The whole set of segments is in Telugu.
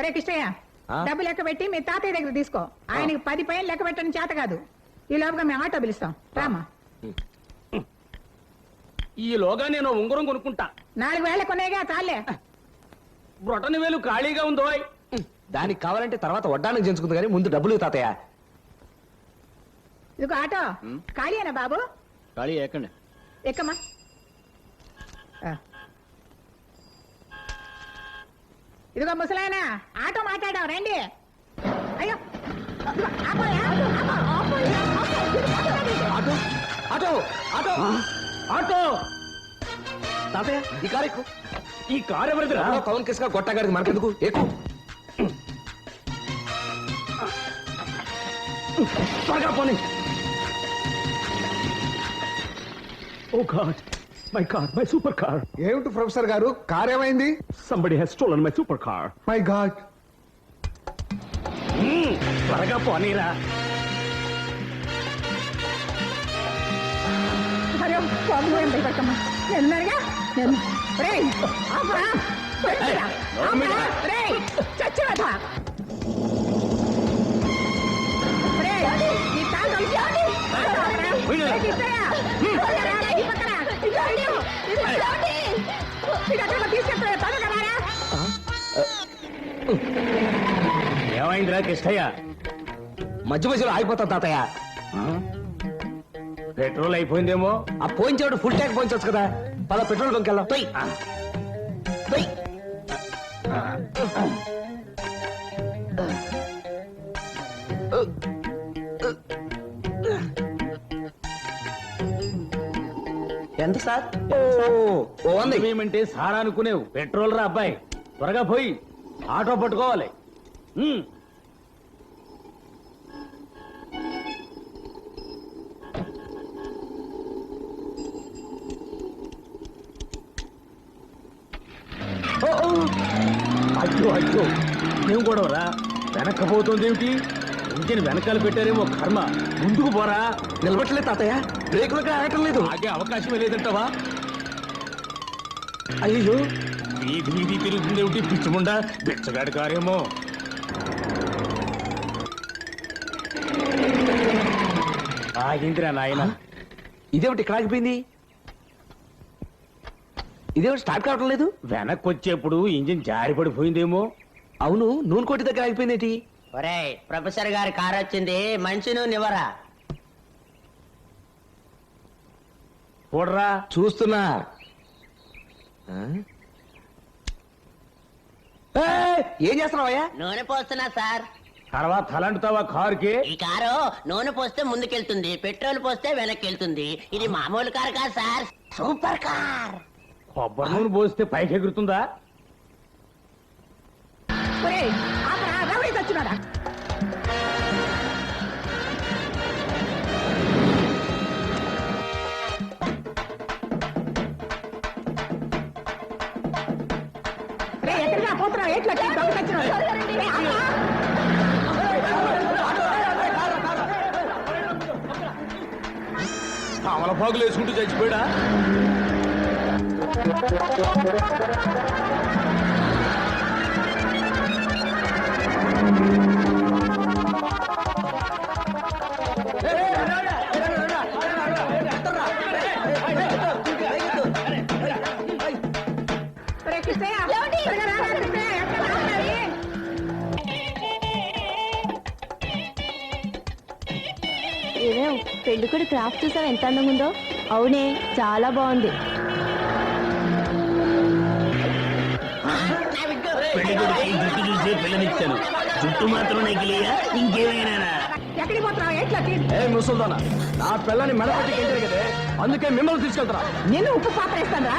ఒరే కృష్ణయ్య? డబ్బు లెక్క పెట్టి మీ తాతయ్య దగ్గర తీసుకో. ఆయనకి పది పైన లెక్క పెట్టని చేత కాదు. ఈ లోపుగా మేము ఆటో పిలుస్తాం. రామా ఈలోగా నేను ఉంగరం కొనుక్కుంటా. నాలుగు వేల కొనేగా చాలే బ్రొటని వేలు ఖాళీగా ఉందో దానికి కావాలంటే తర్వాత వడ్డానికి చేయించుకుంది కానీ ముందు డబ్బులు తాతయ్య. ఇదిగో ఆటో. ఖాళీయేనా బాబు? ఖాళీ ఎక్కండి ఎక్కమ్మా? ఇదిగో ముసలాయనా ఆటో మాట్లాడావు రండి. అయ్యో ఆటో. Auto auto auto. తాతయ్య ఈ కారు ఎక్కు. ఈ కారు ఎవరిదిరా ఎవరో కౌన్ కిస్గా గొట్టగాడికి మనకెందుకు? ఎక్కు. త్వరగా పోనీ. ఓ god. My car my super car ఏమిటి ప్రొఫెసర్ గారు? కార్ ఏమైంది? Somebody he's stolen my super car my god త్వరగా పోనీరా. అరే ఏమైందిరా కృష్ణయ్య మధ్య మధ్యలో ఆగిపోతాం తాతయ్య. పెట్రోల్ అయిపోయిందేమో? ఆ పోయించాడు ఫుల్ ట్యాంక్ పోయించవచ్చు కదా. పద పెట్రోల్ బంక్ వెళ్దాం తొయ్. తొయ్. ఎంత సార్? ఓ వంద. ఏమంటే సారా అనుకునేవు. పెట్రోల్ రా అబ్బాయి. త్వరగా పోయి. ఆటో పట్టుకోవాలి. అయ్యో అయ్యో ఏం కూడా రా. ఏమిటి ఇంజిన్ వెనకాల పెట్టారేమో కర్మ. ముందుకు పోరా. నిలబట్టలేదు తాతయ్య. బ్రేకులకు ఆగటం లేదు. ఆగే అవకాశమే లేదంటావా? అయ్యో వీధి వీధి తిరుగుతుంది ఏమిటి పిచ్చిముండా బిచ్చగాడు కారేమో. ఆగిందిరా నాయన. ఇదేమిటి ఇక్కడ ఆగిపోయింది ఇదేమిటి స్టార్ట్ కావటం లేదు? వెనక్కి వచ్చేప్పుడు ఇంజిన్ జారిపడిపోయిందేమో అవును నూనె కోటి దగ్గర ఆగిపోయింది ఏంటి? ఒరేయ్ ప్రొఫెసర్ గారి కార్ వచ్చింది మంచి నువ్వు నివరా చూడరా చూస్తున్నా. ఆ? ఏయ్, ఏం చేస్తున్నావయ్యా? నూనె పోస్తున్నా సార్. తర్వాత తలంటుతావా కారుకి? ఈ కారు నూనె పోస్తే ముందుకెళ్తుంది పెట్రోల్ పోస్తే వెనక్కి వెళ్తుంది ఇది మామూలు కార్ కాదు సార్. Super car. కొబ్బరి నూనె పోస్తే పైకి ఎగురుతుందా. అమలపాకులు వేసుకుంటూ చచ్చిపోయాడా? పెళ్ళి కూడా క్రాఫ్ట్ చూసావు ఎంత అందంగా ఉందో? అవునే చాలా బాగుంది. పిల్లనిచ్చాను జుట్టు మాత్రం నెగిలియా ఇంకేమైనా ఎక్కడికి పోతున్నావు? ఎట్లా ఏ ముసల్దానా? నా పిల్లని మెడపట్టి కదే అందుకే మిమ్మల్ని తీసుకెళ్తారా నిన్ను ఉప్పు పాత్ర వేస్తాను రా.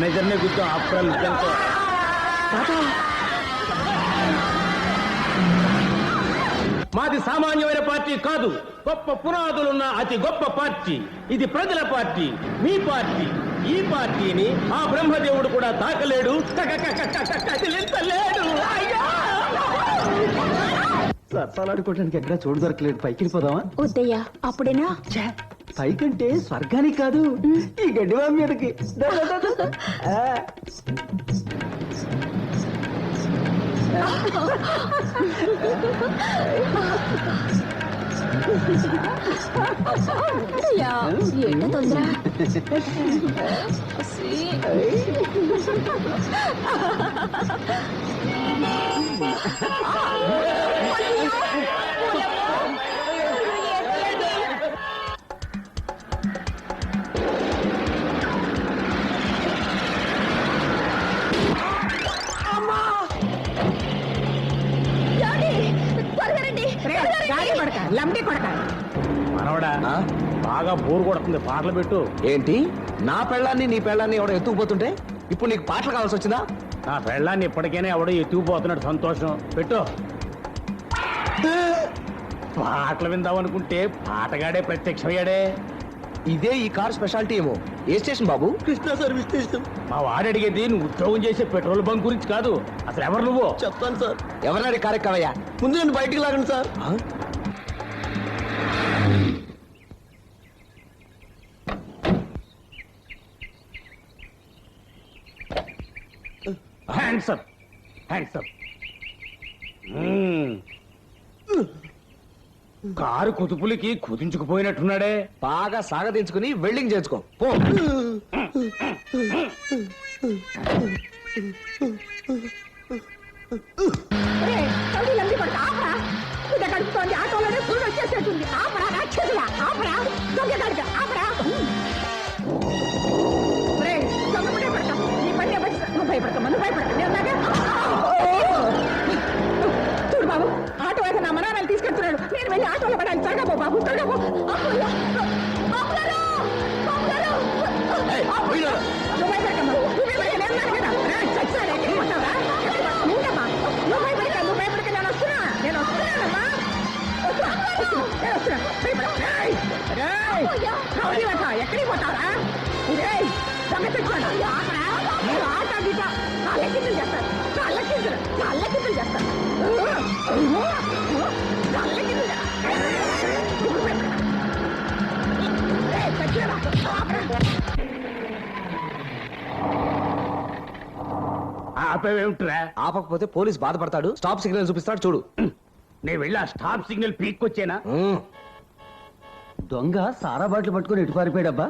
మేనేజర్నే గుర్తు ఆఫ్టర్ మాది సామాన్యమైన పార్టీ కాదు గొప్ప పునాదులున్న అతి గొప్ప పార్టీ ఇది ప్రజల పార్టీ మీ పార్టీ ఈ పార్టీని ఆ బ్రహ్మదేవుడు కూడా తాకలేడు కదిలించలేడు అయ్యో! సరసాలాడుకోవడానికి ఎక్కడ చోటు దొరకలేదు. పైకి వెళ్ళిపోదామా? వద్దయ్యా అప్పుడేనా? పైకంటే స్వర్గానికి కాదు ఈ గడ్డివా మీదకి. దా, దా, దా, దా. ఆ, అయ్యా ఏంట తొందర? కొడక మనవడా? బాగా బోర్ కొడుతుంది పాటలు పెట్టు. ఏంటి? నా పెళ్ళాన్ని నీ పెళ్ళాన్ని ఎవడో ఎత్తుకుపోతుంటే? ఇప్పుడు నీకు పాటలు కావాల్సి వచ్చిందా? నా పెళ్ళాన్ని ఇప్పటికైనా ఎవడో ఎత్తుకుపోతున్నాడు సంతోషం. పెట్టు. పాటలు విందామనుకుంటే పాటగాడే ప్రత్యక్షమయ్యాడే. ఇదే ఈ కార్ స్పెషాలిటీ ఏమో. ఏ స్టేషన్ బాబు? Krishna service station. మా వాడు అడిగేది నువ్వు ఉద్యోగం చేసే పెట్రోల్ బంక్ గురించి కాదు. అసలు ఎవరు నువ్వు? చెప్తాను సార్. ఎవరినాడి కారు ఎక్కవయ్యా? ముందు నేను బయటికి లాగండి సార్. ఆ? Hands up hands up car కుతుపులకి కుదించుకుపోయినట్టున్నాడే. బాగా సాగదించుకుని వెల్డింగ్ చేసుకో. పో. ఎక్కడికి పోతావురా చేస్తారు చేస్తారు ఆపేవేమిట్రా? ఆపకపోతే పోలీస్ బాధపడతాడు. స్టాప్ సిగ్నల్ చూపిస్తాడు చూడు. నేను వెళ్ళి ఆ స్టాప్ సిగ్నల్ పీక్కొచ్చేనా. దొంగ సారా బాటిల్ పట్టుకొని ఎటు పారిపోయాడబ్బా.